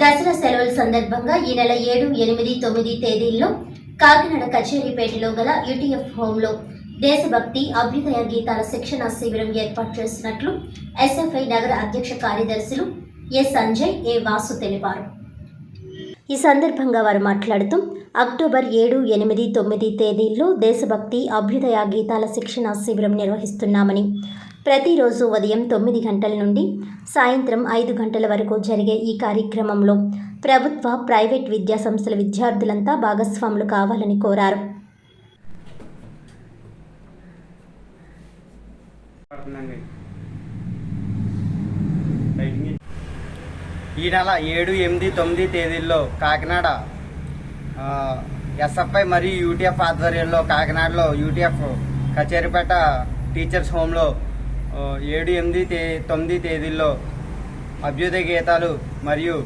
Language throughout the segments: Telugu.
దసరా సెలవుల సందర్భంగా ఈ నెల ఏడు ఎనిమిది తొమ్మిది తేదీల్లో కాకినాడ కచేరీపేటలో గల యూటీఎఫ్ హోంలో దేశభక్తి అభ్యుదయ గీతాల శిక్షణ శిబిరం ఏర్పాటు చేసినట్లు ఎస్ఎఫ్ఐ నగర అధ్యక్ష కార్యదర్శులు ఏ సంజయ్ ఏ వాసు తెలిపారు. ఈ సందర్భంగా వారు మాట్లాడుతూ అక్టోబర్ ఏడు ఎనిమిది తొమ్మిది తేదీల్లో దేశభక్తి అభ్యుదయ గీతాల శిక్షణ శిబిరం నిర్వహిస్తున్నామని ప్రతిరోజు ఉదయం తొమ్మిది గంటల నుండి సాయంత్రం ఐదు గంటల వరకు జరిగే ఈ కార్యక్రమంలో ప్రభుత్వ ప్రైవేట్ విద్యా సంస్థల విద్యార్థులంతా భాగస్వాములు కావాలని కోరారు. ఈ నెల ఏడు ఎనిమిది తొమ్మిది తేదీల్లో కాకినాడ ఎస్ఎఫ్ఐ మరియు యూటీఎఫ్ ఆధ్వర్యంలో కాకినాడలో యూటీఎఫ్ కచేరిపేట టీచర్స్ హోమ్లో ఏడు ఎనిమిది తే తొమ్మిది తేదీల్లో అభ్యుదయ గీతాలు మరియు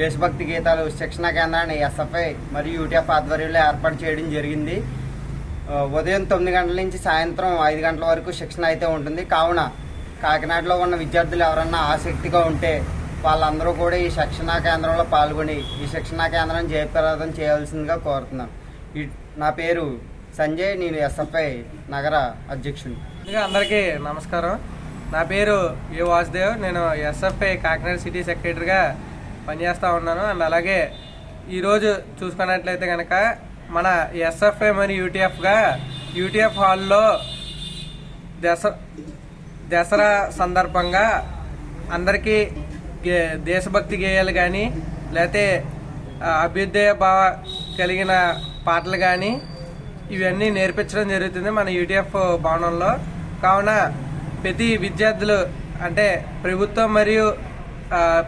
దేశభక్తి గీతాలు శిక్షణా కేంద్రాన్ని ఎస్ఎఫ్ఐ మరియు యూటీఎఫ్ ఆధ్వర్యంలో ఏర్పాటు చేయడం జరిగింది. ఉదయం తొమ్మిది గంటల నుంచి సాయంత్రం ఐదు గంటల వరకు శిక్షణ అయితే ఉంటుంది. కావున కాకినాడలో ఉన్న విద్యార్థులు ఎవరన్నా ఆసక్తిగా ఉంటే వాళ్ళందరూ కూడా ఈ శిక్షణా కేంద్రంలో పాల్గొని ఈ శిక్షణా కేంద్రం జయప్రదం చేయాల్సిందిగా కోరుతున్నాను నా పేరు సంజయ్ నేను ఎస్ఎఫ్ఐ నగర అధ్యక్షుడు ముందుగా అందరికీ నమస్కారం. నా పేరు ఏ వాసుదేవ్. నేను ఎస్ఎఫ్ఐ కాకినాడ సిటీ సెక్రటరీగా పనిచేస్తూ ఉన్నాను. అండ్ అలాగే ఈరోజు చూసుకున్నట్లయితే కనుక మన ఎస్ఎఫ్ఐ మరియు యూటీఎఫ్గా యూటీఎఫ్ హాల్లో దస దసరా సందర్భంగా అందరికీ గే- దేశభక్తి గేయాలు కానీ లేకపోతే అభ్యుదయ భావ కలిగిన పాటలు కానీ ఇవన్నీ నేర్పించడం జరుగుతుంది మన యూటీఎఫ్ భవనంలో కావున ప్రతి విద్యార్థులు అంటే ప్రభుత్వం మరియు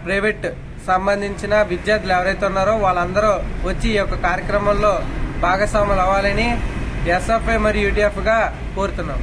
ప్రైవేట్ సంబంధించిన విద్యార్థులు ఎవరైతే ఉన్నారో వాళ్ళందరూ వచ్చి ఈ యొక్క కార్యక్రమంలో భాగస్వాములు అవ్వాలని ఎస్ఎఫ్ఐ మరియు యూటీఎఫ్గా కోరుతున్నాం.